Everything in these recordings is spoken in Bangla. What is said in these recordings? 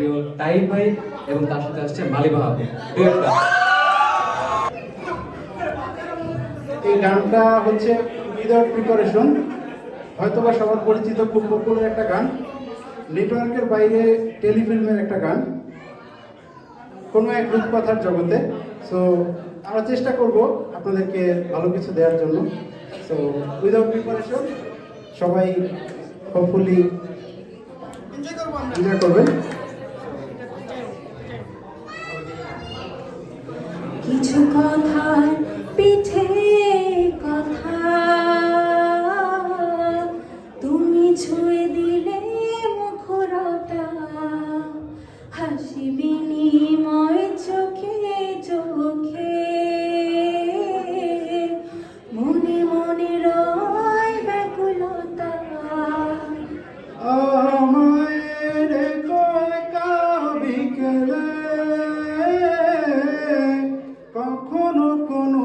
প্রিয় টাইম ভাই এবং তার সাথে আসছে মালিবা আপু এই গানটা হচ্ছে উইদাউট প্রিপারেশন হয়তোবা সবার পরিচিত খুব পপুলার একটা গান। নেটওয়ার্কের বাইরে টেলিফিল্মের একটা গান। কোনো এক রূপকথার জগতে। সো আমরা চেষ্টা করব আপনাদেরকে ভালো কিছু দেওয়ার জন্য। সো উইদাউট প্রিপারেশন সবাই হোপফুলি এনজয় করবেন। ছুঁয়ে দিলে মুখরতা হাসি বিনিময় চোখে চোখে। মনে মনে রয় ব্যাকুলতা। আমায় কয়কা বিকেলে কখনো কোনো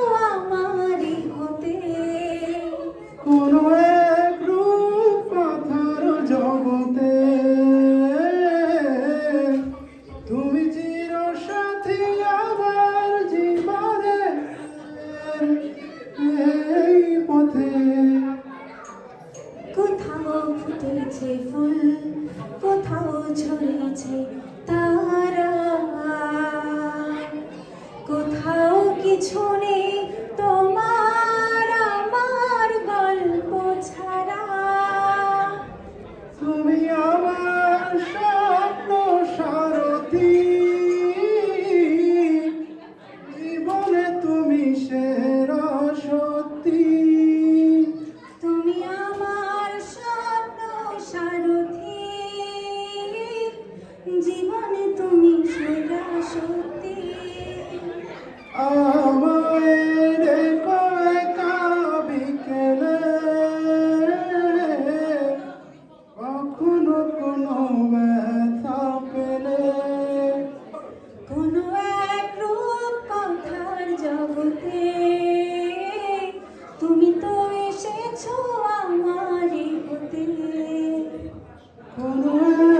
ফুল কোথাও ঝরেছে তারা। কোথাও কিছু নেই কোনো